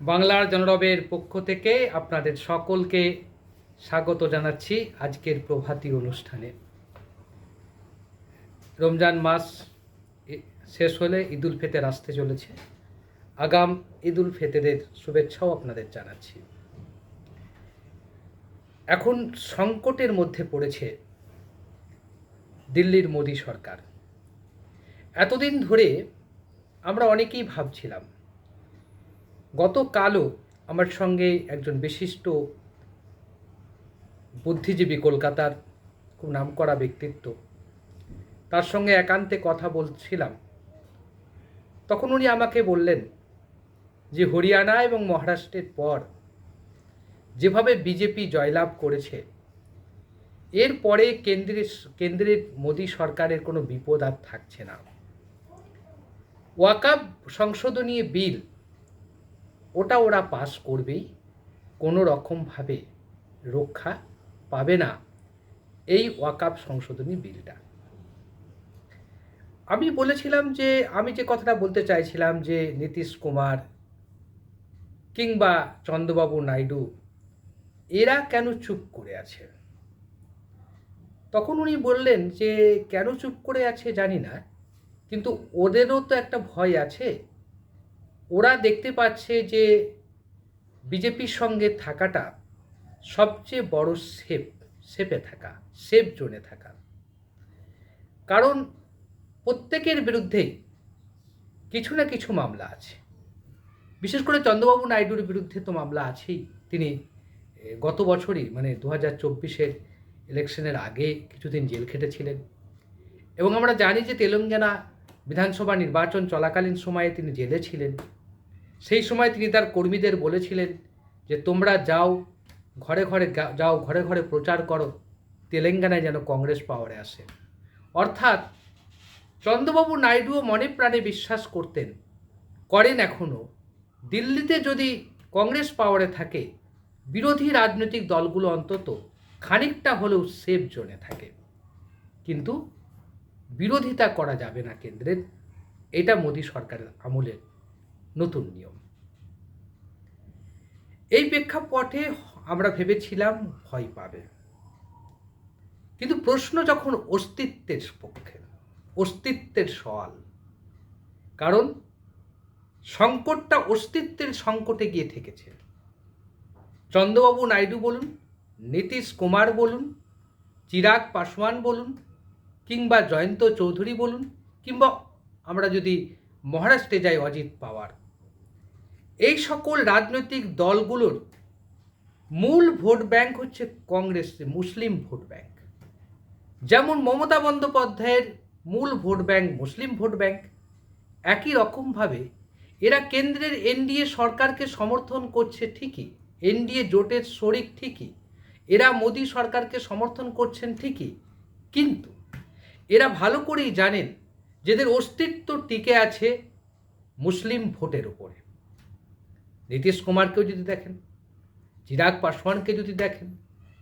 বাংলার জনরবের পক্ষ থেকে আপনাদের সকলকে স্বাগত জানাচ্ছি আজকের প্রভাতী অনুষ্ঠানে। রমজান মাস শেষ হলে ঈদুল ফেতের আসতে চলেছে। আগাম ঈদুল ফেতেরের শুভেচ্ছাও আপনাদের জানাচ্ছি। এখন সংকটের মধ্যে পড়েছে দিল্লির মোদী সরকার। এতদিন ধরে আমরা অনেকেই ভাবছিলাম গতকালও আমার সঙ্গে একজন বিশিষ্ট বুদ্ধিজীবী কলকাতার খুব নামকরা ব্যক্তিত্ব। তার সঙ্গে একান্তে কথা বলছিলাম। তখন উনি আমাকে বললেন যে, হরিয়ানা এবং মহারাষ্ট্রের পর যেভাবে বিজেপি জয়লাভ করেছে এরপরে কেন্দ্রের কেন্দ্রের মোদী সরকারের কোনো বিপদ আর থাকছে না। ওয়াকাব সংশোধনী বিল ওটা ওরা পাস করবেই, কোনো রকমভাবে রক্ষা পাবে না। এই ওয়াকাপ সংশোধনী বিলটা। আমি বলেছিলাম যে, আমি যে কথাটা বলতে চাইছিলাম যে, নীতিশ কুমার কিংবা চন্দ্রবাবু নাইডু, এরা কেন চুপ করে আছে? তখন উনি বললেন যে, কেন চুপ করে আছে জানি না, কিন্তু ওদেরও তো একটা ভয় আছে। ওরা দেখতে পাচ্ছে যে বিজেপির সঙ্গে থাকাটা সবচেয়ে বড় সেফ, সেফে থাকা, সেফ জোনে থাকা। কারণ প্রত্যেকের বিরুদ্ধেই কিছু না কিছু মামলা আছে। বিশেষ করে চন্দ্রবাবু নাইডুর বিরুদ্ধে তো মামলা আছেই। তিনি গত বছরই মানে দু হাজার চব্বিশের ইলেকশনের আগে কিছুদিন জেল খেটেছিলেন। এবং আমরা জানি যে তেলেঙ্গানা বিধানসভা নির্বাচন চলাকালীন সময়ে তিনি জেলে ছিলেন। সেই সময় তিনি তার কর্মীদের বলেছিলেন যে, তোমরা যাও, ঘরে ঘরে যাও, ঘরে ঘরে প্রচার করো, তেলেঙ্গানায় যেন কংগ্রেস পাওয়ারে আসে। অর্থাৎ চন্দ্রবাবু নাইডুও মনে প্রাণে বিশ্বাস করতেন, করেন এখনও দিল্লিতে যদি কংগ্রেস পাওয়ারে থাকে, বিরোধী রাজনৈতিক দলগুলো অন্তত খানিকটা হলেও সেফ জোনে থাকে। কিন্তু বিরোধিতা করা যাবে না কেন্দ্রের, এটা মোদী সরকারের আমলের নতুন নিয়ম। এই প্রেক্ষাপটে আমরা ভেবেছিলাম ভয় পাবে। কিন্তু প্রশ্ন যখন অস্তিত্বের পক্ষে, অস্তিত্বের সওয়াল, কারণ সংকটটা অস্তিত্বের সংকটে গিয়ে ঠেকেছে চন্দ্রবাবু নাইডু বলুন, নীতিশ কুমার বলুন, চিরাগ পাসওয়ান বলুন, কিংবা জয়ন্ত চৌধুরী বলুন, কিংবা আমরা যদি মহারাষ্ট্রে যাই অজিত পাওয়ার এই সকল রাজনৈতিক দলগুলোর মূল ভোট ব্যাংক হচ্ছে কংগ্রেস মুসলিম ভোট ব্যাংক। যেমন মমতা বন্দ্যোপাধ্যায়ের মূল vote bank Muslim vote bank, একই রকমভাবে এরা কেন্দ্রের এনডিএ সরকারকে সমর্থন করছে ঠিকই, এনডিএ জোটের শরিক ঠিকই, এরা মোদী সরকারকে সমর্থন করছেন ঠিকই, কিন্তু এরা ভালো করেই জানেন যে এদের অস্তিত্ব টিকে আছে মুসলিম ভোটের উপরে। নীতিশ কুমারকেও যদি দেখেন, চিরাগ পাসওয়ানকে যদি দেখেন,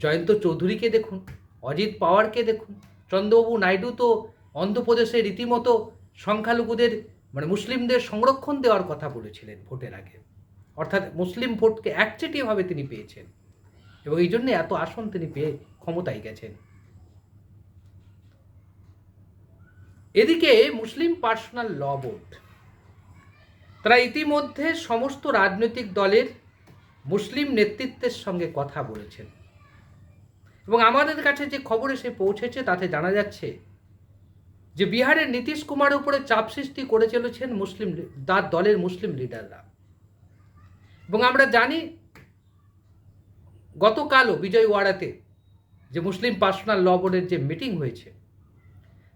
জয়ন্ত চৌধুরীকে দেখুন, অজিত পাওয়ারকে দেখুন, চন্দ্রবাবু নাইডু তো অন্ধ্রপ্রদেশে রীতিমতো সংখ্যালঘুদের মানে মুসলিমদের সংরক্ষণ দেওয়ার কথা বলেছিলেন ভোটের আগে। অর্থাৎ মুসলিম ভোটকে একচেটিয়াভাবে তিনি পেয়েছেন এবং এই জন্য এত আসন তিনি পেয়ে ক্ষমতায় গেছেন। এদিকে মুসলিম পার্সোনাল ল বোর্ড তারা ইতিমধ্যে সমস্ত রাজনৈতিক দলের মুসলিম নেতৃত্বের সঙ্গে কথা বলেছেন। এবং আমাদের কাছে যে খবর এসে পৌঁছেছে, তাতে জানা যাচ্ছে যে বিহারের নীতিশ কুমারের উপরে চাপ সৃষ্টি করে চলেছেন মুসলিম তার দলের মুসলিম লিডাররা। এবং আমরা জানি গতকালও বিজয়ওয়াড়াতে যে মুসলিম পার্সোনাল ল বোর্ডের যে মিটিং হয়েছে,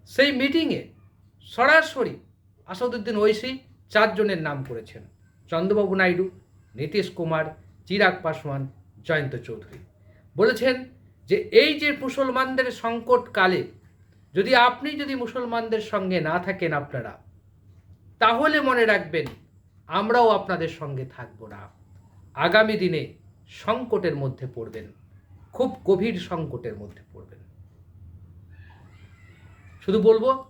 সেই মিটিংয়ে সরাসরি আসাদুদ্দিন ঐশী চারজনের নাম করেছেন। চন্দ্রবাবু নাইডু, নীতিশ কুমার, চিরাগ পাসওয়ান, জয়ন্ত চৌধুরী। বলেছেন যে এই যে মুসলমানদের সংকটকালে, যদি আপনি যদি মুসলমানদের সঙ্গে না থাকেন আপনারা, তাহলে মনে রাখবেন আমরাও আপনাদের সঙ্গে থাকব না। আগামী দিনে সংকটের মধ্যে পড়বেন, খুব গভীর সংকটের মধ্যে পড়বেন। শুধু বলব,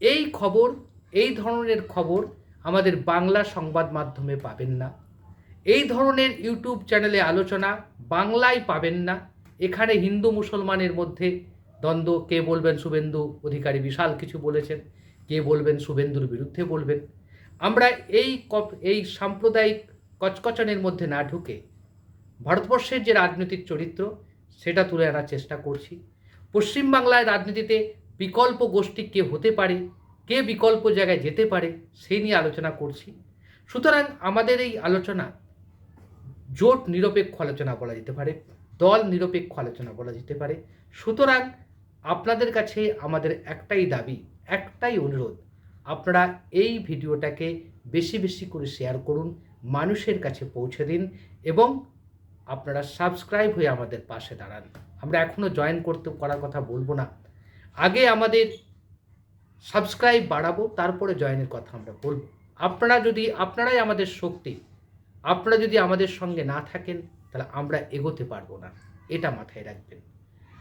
এই খবর, এই ধরনের খবর আমাদের বাংলা সংবাদ মাধ্যমে পাবেন না। এই ধরনের ইউটিউব চ্যানেলে আলোচনা বাংলায় পাবেন না। এখানে হিন্দু মুসলমানের মধ্যে দ্বন্দ্ব, কে বলবেন শুভেন্দু অধিকারী বিশাল কিছু বলেছেন, কে বলবেন শুভেন্দুর বিরুদ্ধে বলবেন। আমরা এই কপ- এই সাম্প্রদায়িক কচকচানের মধ্যে না ঢুকে ভারতবর্ষের যে রাজনৈতিক চরিত্র, সেটা তুলে আনার চেষ্টা করছি। পশ্চিমবাংলায় রাজনীতিতে বিকল্প গোষ্ঠী কে হতে পারে কে বিকল্প জায়গায় যেতে পারে, সেই নিয়ে আলোচনা করছি। সুতরাং আমাদের এই আলোচনা জোট নিরপেক্ষ আলোচনা বলা যেতে পারে, দল নিরপেক্ষ আলোচনা বলা যেতে পারে। সুতরাং আপনাদের কাছে আমাদের একটাই দাবি, একটাই অনুরোধ, আপনারা এই ভিডিওটাকে বেশি বেশি করে শেয়ার করুন, মানুষের কাছে পৌঁছে দিন এবং আপনারা সাবস্ক্রাইব হয়ে আমাদের পাশে দাঁড়ান। আমরা এখনও জয়েন করতে করার কথা বলব না। আগে আমাদের সাবস্ক্রাইব বাড়াবো, তারপরে জয়েনের কথা আমরা বলব। আপনারা যদি, আপনারাই আমাদের শক্তি, আপনারা যদি আমাদের সঙ্গে না থাকেন, তাহলে আমরা এগোতে পারব না। এটা মাথায় রাখবেন।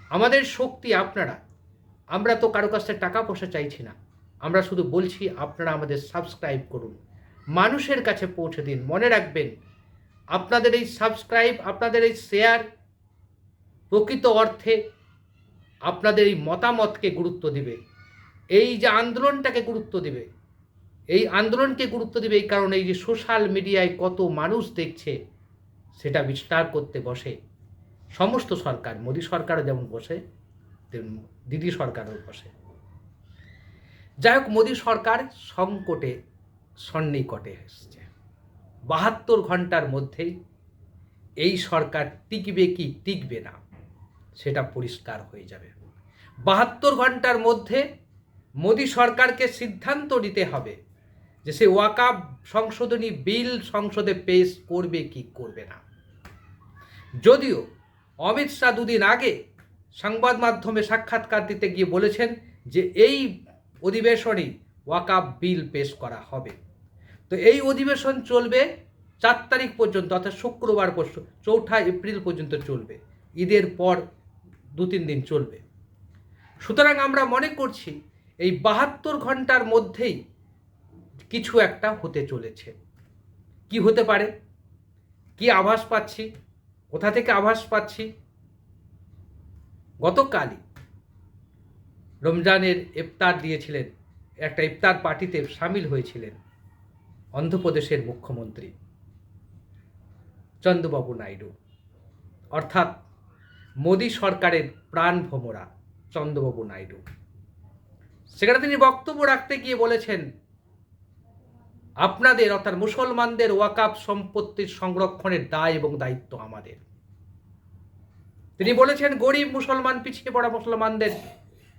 আমাদের শক্তি আপনারা। আমরা তো কারও কাছ থেকে টাকা পয়সা চাইছি না। আমরা শুধু বলছি, আপনারা আমাদের সাবস্ক্রাইব করুন। মানুষের কাছে পৌঁছে দিন। মনে রাখবেন, আপনাদের এই সাবস্ক্রাইব, আপনাদের এই শেয়ার প্রকৃত অর্থে আপনাদের এই মতামতকে গুরুত্ব দিবে। এই যে আন্দোলনটাকে গুরুত্ব দেবে, এই আন্দোলনকে গুরুত্ব দিবে এই কারণে এই যে সোশ্যাল মিডিয়ায় কত মানুষ দেখছে, সেটা বিস্তার করতে বসে। সমস্ত সরকার, মোদী সরকারও যেমন বসে দিদি সরকারও বসে। যাই হোক, মোদী সরকার সংকটে, সন্নিকটে এসছে। বাহাত্তর ঘণ্টার মধ্যেই এই সরকার টিকবে কি, টিকবে না, সেটা পরিষ্কার হয়ে যাবে। বাহাত্তর ঘণ্টার মধ্যে মোদী সরকারকে সিদ্ধান্ত নিতে হবে যে সে ওয়াকাব সংশোধনী বিল সংসদে পেশ করবে কি করবে না। যদিও অমিত শাহ দুদিন আগে সংবাদ মাধ্যমে সাক্ষাৎকার দিতে গিয়ে বলেছেন যে এই অধিবেশনেই ওয়াকাব বিল পেশ করা হবে। তো এই অধিবেশন চলবে চার তারিখ পর্যন্ত অর্থাৎ শুক্রবার চৌঠা এপ্রিল পর্যন্ত চলবে। ঈদের পর দু তিন দিন চলবে। সুতরাং আমরা মনে করছি এই বাহাত্তর ঘণ্টার মধ্যেই কিছু একটা হতে চলেছে। কি হতে পারে? কি আভাস পাচ্ছি? কোথা থেকে আভাস পাচ্ছি? গতকালই রমজানের ইফতার দিয়েছিলেন, একটা ইফতার পার্টিতে সামিল হয়েছিলেন অন্ধ্রপ্রদেশের মুখ্যমন্ত্রী চন্দ্রবাবু নাইডু। অর্থাৎ মোদী সরকারের প্রাণ ভোমরা চন্দ্রবাবু নাইডু। সেখানে তিনি বক্তব্য রাখতে গিয়ে বলেছেন, আপনাদের, অর্থাৎ মুসলমানদের ওয়াকাফ সম্পত্তির সংরক্ষণের দায় এবং দায়িত্ব আমাদের। তিনি বলেছেন, গরিব মুসলমান, পিছিয়ে পড়া মুসলমানদের,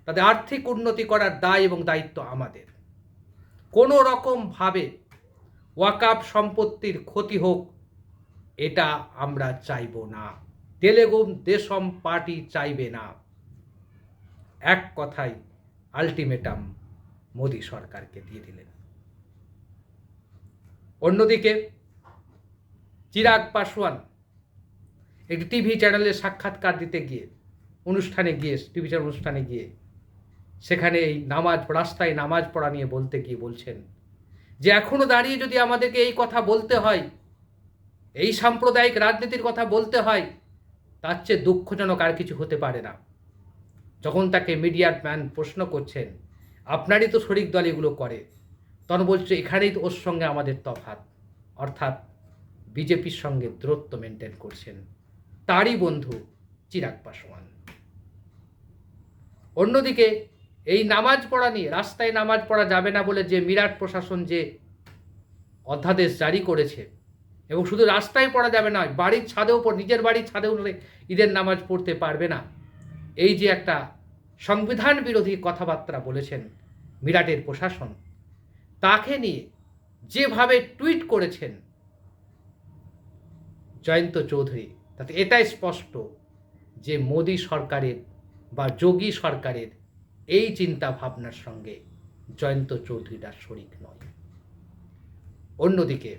তাদের আর্থিক উন্নতি করার দায় এবং দায়িত্ব আমাদের। কোনো রকমভাবে ওয়াকাফ সম্পত্তির ক্ষতি হোক, এটা আমরা চাইব না। তেলেগু দেশম পার্টি চাইবে না। এক কথায় আলটিমেটাম মোদী সরকারকে দিয়ে দিলেন। অন্যদিকে চিরাগ পাসওয়ান একটি টিভি চ্যানেলে সাক্ষাৎকার দিতে গিয়ে, অনুষ্ঠানে গিয়ে, টিভি চ্যানেল অনুষ্ঠানে গিয়ে, সেখানে এই নামাজ, রাস্তায় নামাজ পড়া নিয়ে বলতে গিয়ে বলছেন যে এখনও দাঁড়িয়ে যদি আমাদেরকে এই কথা বলতে হয়, এই সাম্প্রদায়িক রাজনীতির কথা বলতে হয়, তার চেয়ে দুঃখজনক আর কিছু হতে পারে না। যখন তাকে মিডিয়ার ম্যান প্রশ্ন করছেন, আপনারই তো শরিক দল এগুলো করে। তখন বলছে, এখানেই তো ওর সঙ্গে আমাদের তফাৎ। অর্থাৎ বিজেপির সঙ্গে দূরত্ব মেনটেন করছেন তারই বন্ধু চিরাগ পাসওয়ান অন্যদিকে এই নামাজ পড়া নিয়ে, রাস্তায় নামাজ পড়া যাবে না বলে যে মিরাট প্রশাসন যে অধ্যাদেশ জারি করেছে, এবং শুধু রাস্তায় পড়া যাবে না, বাড়ির ছাদেও নিজের বাড়ির ছাদেও ঈদের নামাজ পড়তে পারবে না। এই যে একটা সংবিধান বিরোধী কথাবার্তা বলেছেন মিরাটের প্রশাসন, তাকে নিয়ে যেভাবে টুইট করেছেন জয়ন্ত চৌধুরী, তাতে এটাই স্পষ্ট যে মোদী সরকারের বা যোগী সরকারের এই চিন্তা ভাবনার সঙ্গে জয়ন্ত চৌধুরীরা শরিক নয়। অন্যদিকে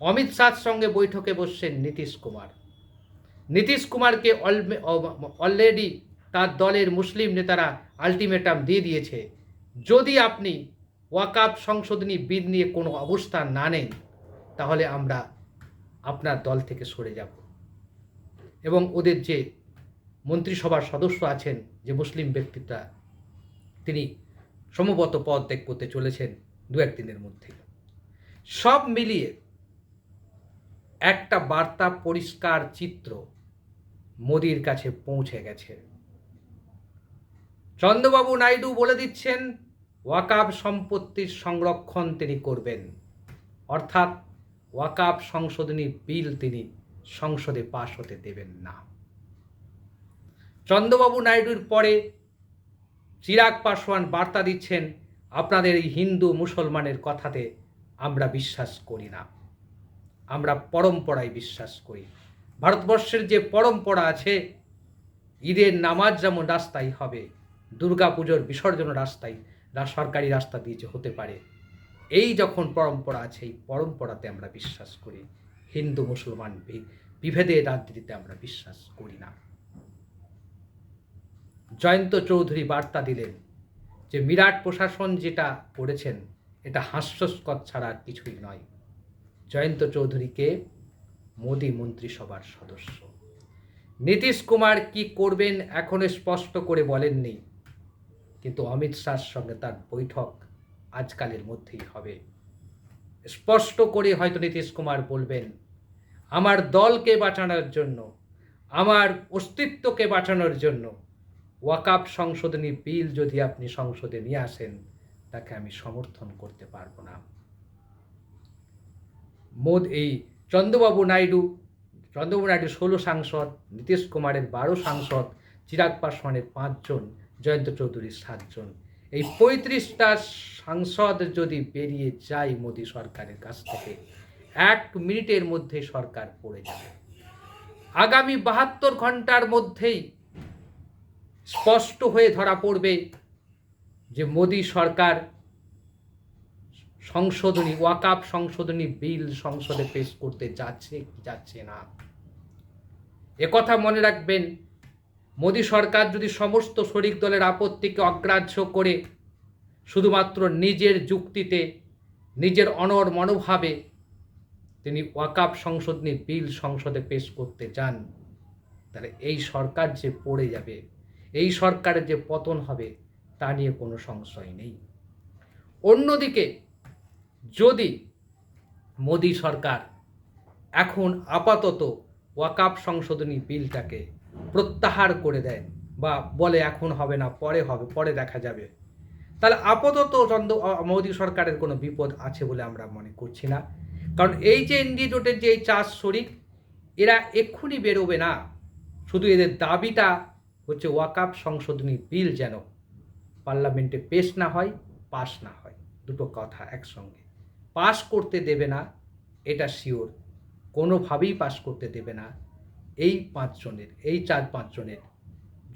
অমিত শাহর সঙ্গে বৈঠকে বসছেন নীতিশ কুমার। নীতিশ কুমারকে অলরেডি তার দলের মুসলিম নেতারা আলটিমেটাম দিয়ে দিয়েছে। যদি আপনি ওয়াকাপ সংশোধনী বিল নিয়ে কোনো অবস্থান না নেন, তাহলে আমরা আপনার দল থেকে সরে যাব। এবং ওদের যে মন্ত্রিসভার সদস্য আছেন, যে মুসলিম ব্যক্তিটা তিনি সম্ভবত পদ ত্যাগ করতে চলেছেন দু একদিনের মধ্যে। সব মিলিয়ে একটা বার্তা, পরিষ্কার চিত্র মোদির কাছে পৌঁছে গেছে। চন্দ্রবাবু নাইডু বলে দিচ্ছেন, ওয়াকাব সম্পত্তির সংরক্ষণ তিনি করবেন। অর্থাৎ ওয়াকাব সংশোধনী বিল তিনি সংসদে পাশ হতে দেবেন না। চন্দ্রবাবু নাইডুর পরে চিরাগ পাসওয়ান বার্তা দিচ্ছেন, আপনাদের এই হিন্দু মুসলমানের কথাতে আমরা বিশ্বাস করি না। আমরা পরম্পরায় বিশ্বাস করি। ভারতবর্ষের যে পরম্পরা আছে, ঈদের নামাজ যেমন রাস্তায় হবে দুর্গাপুজোর বিসর্জন রাস্তায় সরকারি রাস্তা দিয়ে যে হতে পারে। এই যখন পরম্পরা আছে, এই পরম্পরাতে আমরা বিশ্বাস করি। হিন্দু, মুসলমান বিভেদের রাজনীতিতে আমরা বিশ্বাস করি না। জয়ন্ত চৌধুরী বার্তা দিলেন যে বিরাট প্রশাসন যেটা করেছেন, এটা হাস্যস্কর ছাড়া কিছুই নয়। জয়ন্ত চৌধুরীকে মোদী মন্ত্রিসভার সদস্য। নীতিশ কুমার কি করবেন, এখনও স্পষ্ট করে বলেননি। কিন্তু অমিত শাহর সঙ্গে তার বৈঠক আজকালের মধ্যেই হবে। স্পষ্ট করে হয়তো নীতিশ কুমার বলবেন, আমার দলকে বাঁচানোর জন্য, আমার অস্তিত্বকে বাঁচানোর জন্য ওয়াকাপ সংশোধনী বিল যদি আপনি সংসদে নিয়ে আসেন, তাকে আমি সমর্থন করতে পারব না। মোদ, এই চন্দ্রবাবু নাইডু চন্দ্রবাবু নাইডু ষোলো সাংসদ, নীতিশ কুমারের বারো সাংসদ, চিরাগ পাসওয়ানের পাঁচজন জয়ন্ত চৌধুরীর সাতজন। এই পঁয়ত্রিশটা সাংসদ যদি বেরিয়ে যায় মোদী সরকারের কাছ থেকে, এক মিনিটের মধ্যে সরকার পড়ে যাবে। আগামী বাহাত্তর ঘণ্টার মধ্যেই স্পষ্ট হয়ে ধরা পড়বে যে মোদী সরকার সংশোধনী, ওয়াকাপ সংশোধনী বিল সংসদে পেশ করতে যাচ্ছে কি যাচ্ছে না। একথা মনে রাখবেন মোদী সরকার যদি সমস্ত শরিক দলের আপত্তিকে অগ্রাহ্য করে শুধুমাত্র নিজের যুক্তিতে, নিজের অনর মনোভাবে তিনি ওয়াকাপ সংশোধনী বিল সংসদে পেশ করতে চান, তাহলে এই সরকার যে পড়ে যাবে, এই সরকারের যে পতন হবে, তা নিয়ে কোনো সংশয় নেই। অন্যদিকে, যদি মোদী সরকার এখন আপাতত ওয়াকাপ সংশোধনী বিলটাকে প্রত্যাহার করে দেয় বা বলে এখন হবে না, পরে হবে, পরে দেখা যাবে। তাহলে আপাতত চন্দ্র মোদী সরকারের কোনো বিপদ আছে বলে আমরা মনে করছি না। কারণ এই যে এনডি জোটের যে চাষ শরিক, এরা এক্ষুনি বেরোবে না। শুধু এদের দাবিটা হচ্ছে ওয়াকাপ সংশোধনী বিল যেন পার্লামেন্টে পেশ না হয় পাস না হয়। দুটো কথা একসঙ্গে। পাস করতে দেবে না, এটা শিওর। কোনোভাবেই পাস করতে দেবে না। এই পাঁচজনের, এই চার পাঁচজনের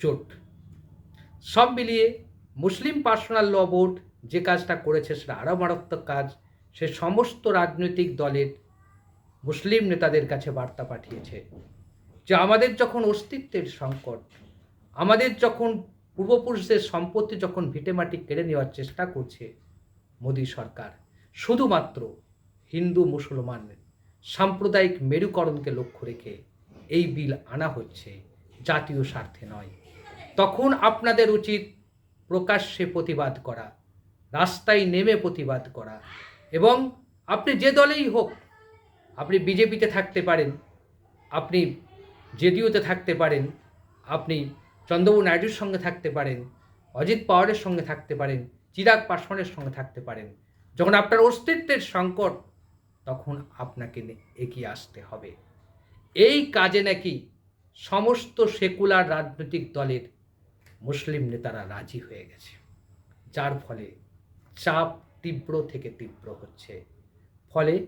জোট। সব মিলিয়ে মুসলিম পার্সোনাল ল বোর্ড যে কাজটা করেছে সেটা আরও মারাত্মক কাজ। সে সমস্ত রাজনৈতিক দলের মুসলিম নেতাদের কাছে বার্তা পাঠিয়েছে যে আমাদের যখন অস্তিত্বের সংকট, আমাদের যখন পূর্বপুরুষদের সম্পত্তি যখন ভিটেমাটি কেড়ে নেওয়ার চেষ্টা করছে মোদী সরকার, শুধুমাত্র হিন্দু মুসলমানের সাম্প্রদায়িক মেরুকরণকে লক্ষ্য রেখে এই বিল আনা হচ্ছে জাতীয় স্বার্থে নয়। তখন আপনাদের উচিত প্রকাশ্যে প্রতিবাদ করা, রাস্তায় নেমে প্রতিবাদ করা এবং আপনি যে দলেই হোক, আপনি বিজেপিতে থাকতে পারেন, আপনি জেডিওতে থাকতে পারেন, আপনি চন্দ্রবাবু নাইডুর সঙ্গে থাকতে পারেন, অজিত পাওয়ারের সঙ্গে থাকতে পারেন, চিরাগ পাসওয়ানের সঙ্গে থাকতে পারেন, যখন আপনার অস্তিত্বের সংকট, তখন আপনাকে এগিয়ে আসতে হবে। এই কাজে নাকি সমস্ত সেকুলার রাজনৈতিক দলের মুসলিম নেতারা রাজি হয়ে গেছে। যার ফলে চাপ তীব্র থেকে তীব্র হচ্ছে। ফলে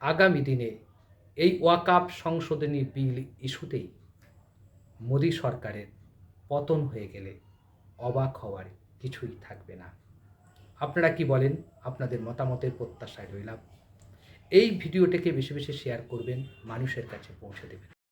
আগামী দিনে এই ওয়াকাপ সংশোধনী বিল ইস্যুতেই মোদী সরকারের পতন হয়ে গেলে অবাক হওয়ার কিছুই থাকবে না। আপনারা কি বলেন? আপনাদের মতামতের প্রত্যাশায় রইলাম। এই ভিডিওটাকে বেশি বেশি শেয়ার করবেন মানুষের কাছে পৌঁছে দেবেন।